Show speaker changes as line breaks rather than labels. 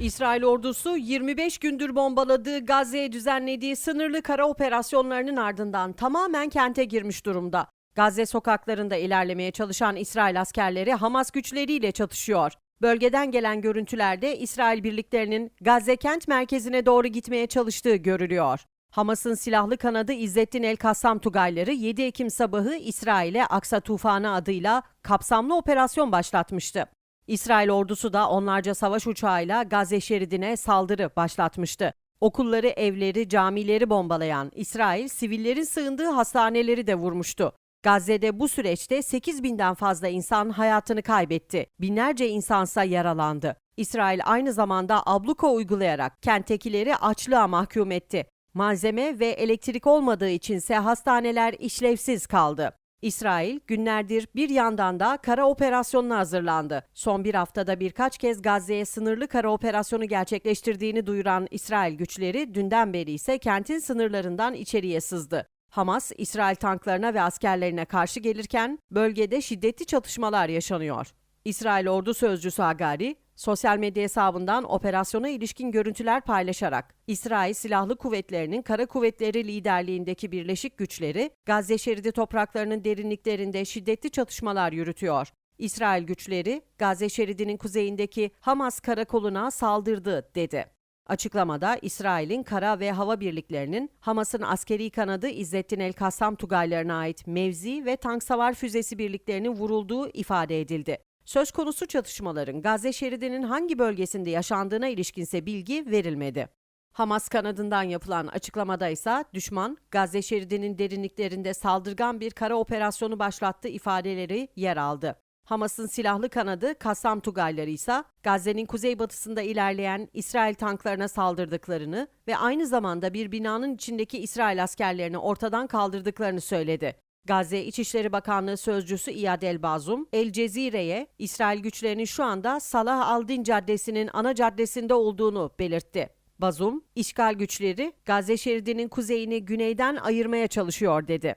İsrail ordusu 25 gündür bombaladığı Gazze'ye düzenlediği sınırlı kara operasyonlarının ardından tamamen kente girmiş durumda. Gazze sokaklarında ilerlemeye çalışan İsrail askerleri Hamas güçleriyle çatışıyor. Bölgeden gelen görüntülerde İsrail birliklerinin Gazze kent merkezine doğru gitmeye çalıştığı görülüyor. Hamas'ın silahlı kanadı İzzettin El Kassam Tugayları 7 Ekim sabahı İsrail'e Aksa Tufanı adıyla kapsamlı operasyon başlatmıştı. İsrail ordusu da onlarca savaş uçağıyla Gazze şeridine saldırı başlatmıştı. Okulları, evleri, camileri bombalayan İsrail, sivillerin sığındığı hastaneleri de vurmuştu. Gazze'de bu süreçte 8 binden fazla insan hayatını kaybetti. Binlerce insansa yaralandı. İsrail aynı zamanda abluka uygulayarak kenttekileri açlığa mahkum etti. Malzeme ve elektrik olmadığı içinse hastaneler işlevsiz kaldı. İsrail günlerdir bir yandan da kara operasyonuna hazırlandı. Son bir haftada birkaç kez Gazze'ye sınırlı kara operasyonu gerçekleştirdiğini duyuran İsrail güçleri dünden beri ise kentin sınırlarından içeriye sızdı. Hamas, İsrail tanklarına ve askerlerine karşı gelirken bölgede şiddetli çatışmalar yaşanıyor. İsrail ordu sözcüsü Agari, sosyal medya hesabından operasyona ilişkin görüntüler paylaşarak İsrail Silahlı Kuvvetleri'nin Kara Kuvvetleri liderliğindeki birleşik güçleri Gazze şeridi topraklarının derinliklerinde şiddetli çatışmalar yürütüyor. İsrail güçleri Gazze şeridinin kuzeyindeki Hamas karakoluna saldırdı dedi. Açıklamada İsrail'in kara ve hava birliklerinin Hamas'ın askeri kanadı İzzettin El Kassam Tugaylarına ait mevzi ve tank savar füzesi birliklerinin vurulduğu ifade edildi. Söz konusu çatışmaların Gazze şeridinin hangi bölgesinde yaşandığına ilişkinse bilgi verilmedi. Hamas kanadından yapılan açıklamada ise düşman Gazze şeridinin derinliklerinde saldırgan bir kara operasyonu başlattı ifadeleri yer aldı. Hamas'ın silahlı kanadı Kassam Tugayları ise Gazze'nin kuzeybatısında ilerleyen İsrail tanklarına saldırdıklarını ve aynı zamanda bir binanın içindeki İsrail askerlerini ortadan kaldırdıklarını söyledi. Gazze İçişleri Bakanlığı sözcüsü İyad El Bazum, El Cezire'ye İsrail güçlerinin şu anda Salah Aldin Caddesi'nin ana caddesinde olduğunu belirtti. Bazum, işgal güçleri Gazze şeridinin kuzeyini güneyden ayırmaya çalışıyor dedi.